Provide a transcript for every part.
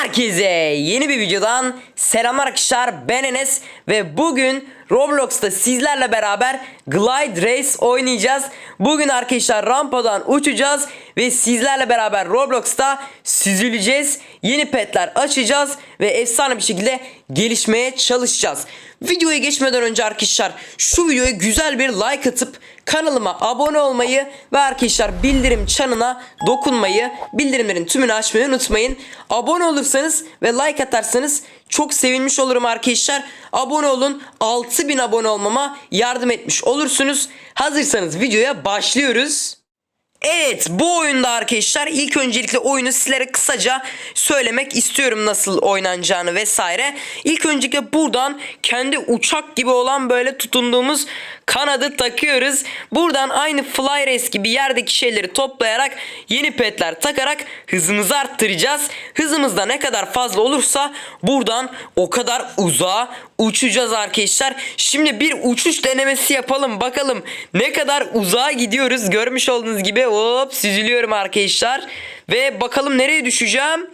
Herkese yeni bir videodan selamlar arkadaşlar. Ben Enes ve bugün Roblox'ta sizlerle beraber Glide Race oynayacağız. Bugün arkadaşlar rampadan uçacağız ve sizlerle beraber Roblox'ta süzüleceğiz. Yeni petler açacağız ve efsane bir şekilde gelişmeye çalışacağız. Videoya geçmeden önce arkadaşlar şu videoya güzel bir like atıp kanalıma abone olmayı ve arkadaşlar bildirim çanına dokunmayı, bildirimlerin tümünü açmayı unutmayın. Abone olursanız ve like atarsanız çok sevinmiş olurum arkadaşlar. Abone olun 6000 abone olmama yardım etmiş olursunuz. Hazırsanız videoya başlıyoruz. Evet bu oyunda arkadaşlar ilk öncelikle oyunu sizlere kısaca söylemek istiyorum nasıl oynanacağını vesaire. İlk öncelikle buradan kendi uçak gibi olan böyle tutunduğumuz kanadı takıyoruz. Buradan aynı Fly Race gibi yerdeki şeyleri toplayarak yeni petler takarak hızımızı arttıracağız. Hızımız da ne kadar fazla olursa buradan o kadar uzağa uçacağız arkadaşlar. Şimdi bir uçuş denemesi yapalım. Bakalım ne kadar uzağa gidiyoruz. Görmüş olduğunuz gibi hop süzülüyorum arkadaşlar. Ve bakalım nereye düşeceğim.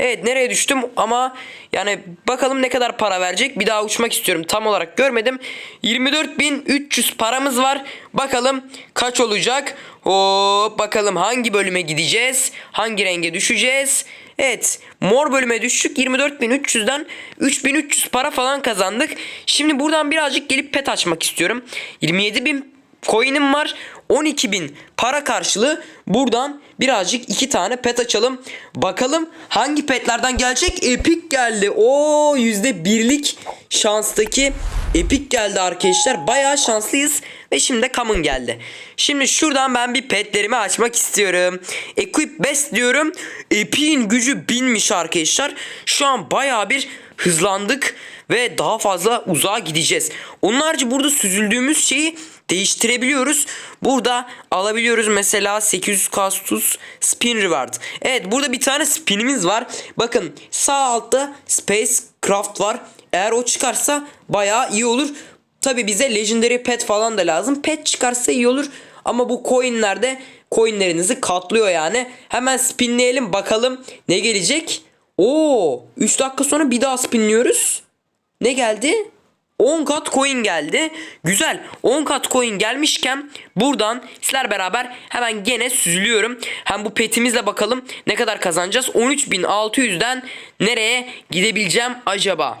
Evet nereye düştüm ama yani bakalım ne kadar para verecek. Bir daha uçmak istiyorum. Tam olarak görmedim. 24.300 paramız var. Bakalım kaç olacak. Hop bakalım hangi bölüme gideceğiz. Hangi renge düşeceğiz. Evet mor bölüme düştük 24.300'den 3.300 para falan kazandık. Şimdi buradan birazcık gelip pet açmak istiyorum. 27.000 coin'im var. 12.000 para karşılığı buradan birazcık iki tane pet açalım. Bakalım hangi petlerden gelecek? Epic geldi. O yüzde birlik şanstaki Epic geldi arkadaşlar. Bayağı şanslıyız. Ve şimdi de common geldi. Şimdi şuradan ben bir petlerimi açmak istiyorum. Equip best diyorum. Epic'in gücü binmiş arkadaşlar. Şu an bayağı bir hızlandık. Ve daha fazla uzağa gideceğiz. Onun harici burada süzüldüğümüz şeyi değiştirebiliyoruz. Burada alabiliyoruz mesela 800 kastus spin reward. Evet burada bir tane spinimiz var. Bakın sağ altta space craft var. Eğer o çıkarsa bayağı iyi olur. Tabi bize legendary pet falan da lazım. Pet çıkarsa iyi olur. Ama bu coinlerde coinlerinizi katlıyor yani. Hemen spinleyelim bakalım ne gelecek. Oo 3 dakika sonra bir daha spinliyoruz. Ne geldi? 10 kat coin geldi. Güzel. 10 kat coin gelmişken buradan sizler beraber hemen gene süzülüyorum. Hem bu petimizle bakalım ne kadar kazanacağız. 13.600'den nereye gidebileceğim acaba?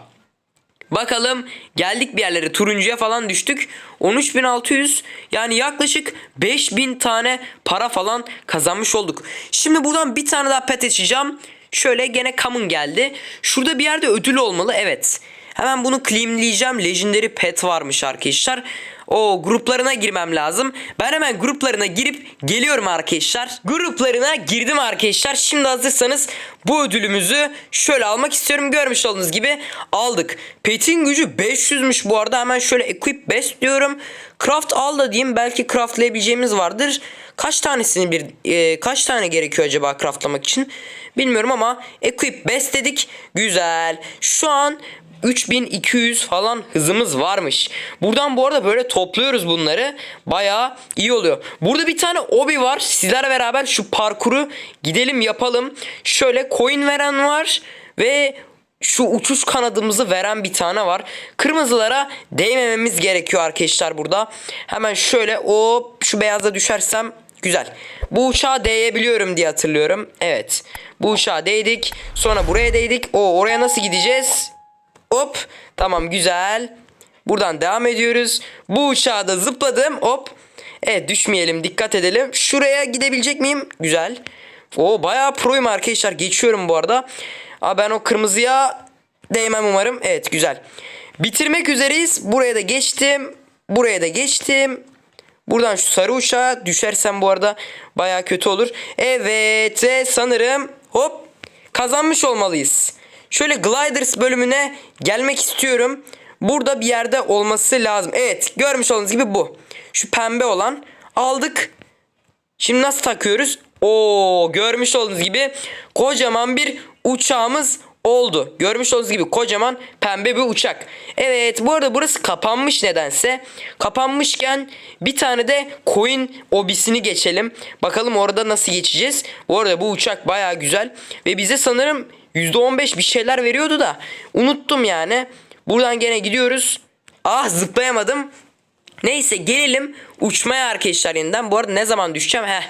Bakalım geldik bir yerlere turuncuya falan düştük. 13.600 yani yaklaşık 5000 tane para falan kazanmış olduk. Şimdi buradan bir tane daha pet açacağım. Şöyle gene common geldi. Şurada bir yerde ödül olmalı. Evet. Hemen bunu claimleyeceğim. Legendary pet varmış arkadaşlar. O gruplarına girmem lazım. Ben hemen gruplarına girip geliyorum arkadaşlar. Gruplarına girdim arkadaşlar. Şimdi hazırsanız bu ödülümüzü şöyle almak istiyorum. Görmüş olduğunuz gibi aldık. Pet'in gücü 500'müş bu arada. Hemen şöyle equip best diyorum. Craft al da diyeyim. Belki craftlayabileceğimiz vardır. Kaç tanesini bir e, kaç tane gerekiyor acaba craftlamak için? Bilmiyorum ama equip best dedik. Güzel. Şu an 3200 falan hızımız varmış. Buradan bu arada böyle topluyoruz bunları. Bayağı iyi oluyor. Burada bir tane obi var. Sizlerle beraber şu parkuru gidelim yapalım. Şöyle coin veren var ve şu uçuş kanadımızı veren bir tane var. Kırmızılara değmememiz gerekiyor arkadaşlar burada. Hemen şöyle o şu beyaza düşersem güzel. Bu uçağa değebiliyorum diye hatırlıyorum. Evet. Bu uçağa değdik. Sonra buraya değdik. O oraya nasıl gideceğiz? Hop. Tamam güzel. Buradan devam ediyoruz. Bu uçağa da zıpladım. Hop. Evet düşmeyelim. Dikkat edelim. Şuraya gidebilecek miyim? Güzel. O bayağı proyum arkadaşlar. Geçiyorum bu arada. Aa, ben o kırmızıya değmem umarım. Evet güzel. Bitirmek üzereyiz. Buraya da geçtim. Buraya da geçtim. Buradan şu sarı uçağa düşersem bu arada baya kötü olur. Evet ve sanırım hop kazanmış olmalıyız. Şöyle Gliders bölümüne gelmek istiyorum. Burada bir yerde olması lazım. Evet görmüş olduğunuz gibi bu. Şu pembe olan aldık. Şimdi nasıl takıyoruz? Oo görmüş olduğunuz gibi kocaman bir uçağımız oldu. Görmüş olduğunuz gibi kocaman pembe bir uçak. Evet bu arada burası kapanmış nedense. Kapanmışken bir tane de coin obisini geçelim. Bakalım orada nasıl geçeceğiz. Bu arada bu uçak baya güzel. Ve bize sanırım %15 bir şeyler veriyordu da unuttum yani. Buradan gene gidiyoruz. Ah zıplayamadım. Neyse gelelim uçmaya arkadaşlar yeniden. Bu arada ne zaman düşeceğim? Heh.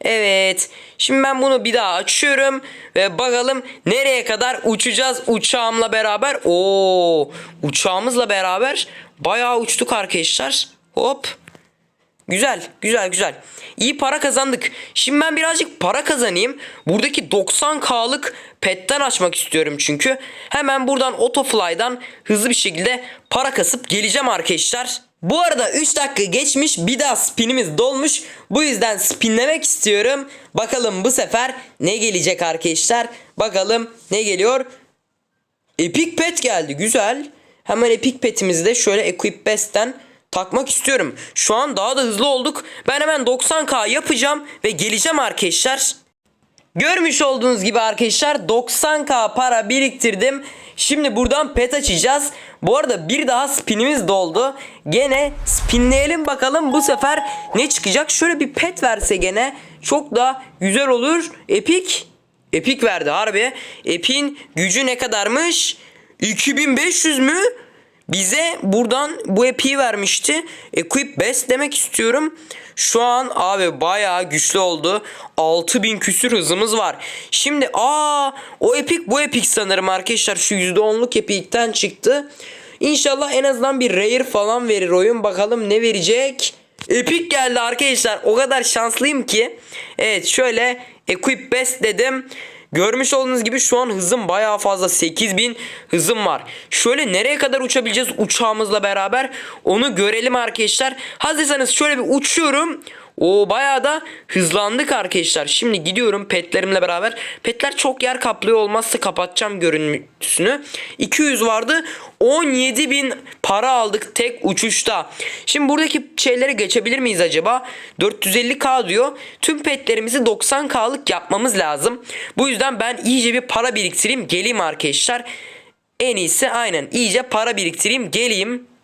Evet. Şimdi ben bunu bir daha açıyorum ve bakalım nereye kadar uçacağız uçağımla beraber. Oo, uçağımızla beraber bayağı uçtuk arkadaşlar. Hop. Güzel, güzel, güzel. İyi para kazandık. Şimdi ben birazcık para kazanayım. Buradaki 90K'lık petten açmak istiyorum çünkü. Hemen buradan Autofly'dan hızlı bir şekilde para kasıp geleceğim arkadaşlar. Bu arada 3 dakika geçmiş bir daha spinimiz dolmuş. Bu yüzden spinlemek istiyorum. Bakalım bu sefer ne gelecek arkadaşlar. Bakalım ne geliyor. Epic Pet geldi güzel. Hemen Epic Pet'imizi de şöyle Equip Best'ten takmak istiyorum. Şu an daha da hızlı olduk. Ben hemen 90k yapacağım ve geleceğim arkadaşlar. Görmüş olduğunuz gibi arkadaşlar 90k para biriktirdim. Şimdi buradan pet açacağız. Bu arada bir daha spinimiz doldu. Gene spinleyelim bakalım bu sefer ne çıkacak. Şöyle bir pet verse gene çok da güzel olur. Epic. Epic verdi harbi. Epic'in gücü ne kadarmış? 2500 mü? Bize buradan bu epic'i vermişti. Equip best demek istiyorum. Şu an abi bayağı güçlü oldu. 6000 küsür hızımız var. Şimdi aa o epic bu epic sanırım arkadaşlar. Şu %10'luk epic'ten çıktı. İnşallah en azından bir rare falan verir oyun. Bakalım ne verecek. Epic geldi arkadaşlar. O kadar şanslıyım ki. Evet şöyle equip best dedim. Görmüş olduğunuz gibi şu an hızım bayağı fazla 8000 hızım var. Şöyle nereye kadar uçabileceğiz uçağımızla beraber onu görelim arkadaşlar. Hazırsanız şöyle bir uçuyorum. O bayağı da hızlandık arkadaşlar. Şimdi gidiyorum petlerimle beraber. Petler çok yer kaplıyor olmazsa kapatacağım görüntüsünü. 200 vardı. 17 bin para aldık tek uçuşta. Şimdi buradaki şeyleri geçebilir miyiz acaba? 450k diyor. Tüm petlerimizi 90k'lık yapmamız lazım. Bu yüzden ben iyice bir para biriktireyim. Geleyim arkadaşlar. En iyisi aynen iyice para biriktireyim. Geleyim.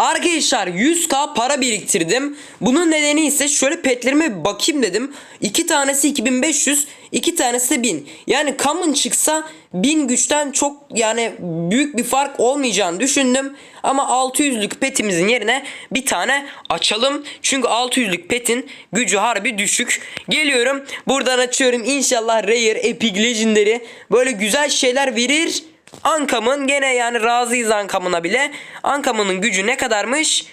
Arkadaşlar 100k para biriktirdim. Bunun nedeni ise şöyle petlerime bir bakayım dedim. 2 tanesi 2500, 2 tanesi de 1000. Yani common çıksa 1000 güçten çok yani büyük bir fark olmayacağını düşündüm. Ama 600'lük petimizin yerine bir tane açalım. Çünkü 600'lük petin gücü harbi düşük. Geliyorum buradan açıyorum. İnşallah Rare, Epic, Legendary böyle güzel şeyler verir. Ankam'ın gene yani razıyız Ankam'ına bile. Ankam'ın gücü ne kadarmış?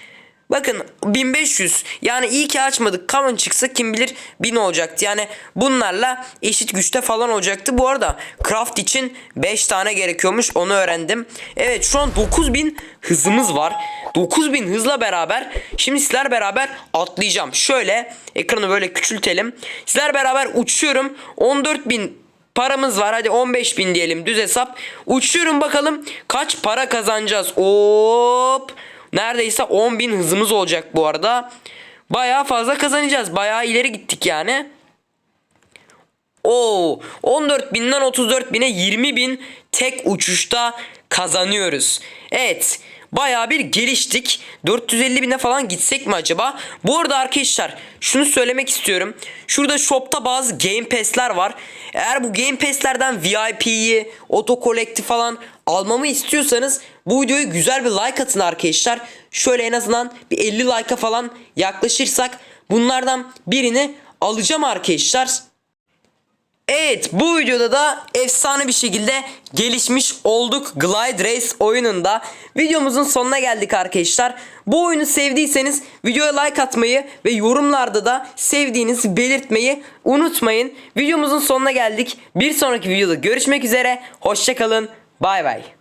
Bakın 1500 yani iyi ki açmadık. Common çıksa kim bilir 1000 olacaktı. Yani bunlarla eşit güçte falan olacaktı. Bu arada craft için 5 tane gerekiyormuş. Onu öğrendim. Evet şu an 9000 hızımız var. 9000 hızla beraber şimdi sizler beraber atlayacağım. Şöyle ekranı böyle küçültelim. Sizler beraber uçuyorum. 14000 paramız var. Hadi 15 bin diyelim düz hesap. Uçuyorum bakalım kaç para kazanacağız. Hop. Neredeyse 10 bin hızımız olacak bu arada. Bayağı fazla kazanacağız. Bayağı ileri gittik yani. Oo, 14 binden 34 bine 20 bin tek uçuşta kazanıyoruz. Evet. Bayağı bir geliştik. 450 bine falan gitsek mi acaba? Bu arada arkadaşlar şunu söylemek istiyorum. Şurada shopta bazı game pass'ler var. Eğer bu game pass'lerden VIP'yi, auto collect'i falan almamı istiyorsanız bu videoyu güzel bir like atın arkadaşlar. Şöyle en azından bir 50 like'a falan yaklaşırsak bunlardan birini alacağım arkadaşlar. Evet bu videoda da efsane bir şekilde gelişmiş olduk Glide Race oyununda. Videomuzun sonuna geldik arkadaşlar. Bu oyunu sevdiyseniz videoya like atmayı ve yorumlarda da sevdiğinizi belirtmeyi unutmayın. Videomuzun sonuna geldik. Bir sonraki videoda görüşmek üzere. Hoşçakalın. Bay bay.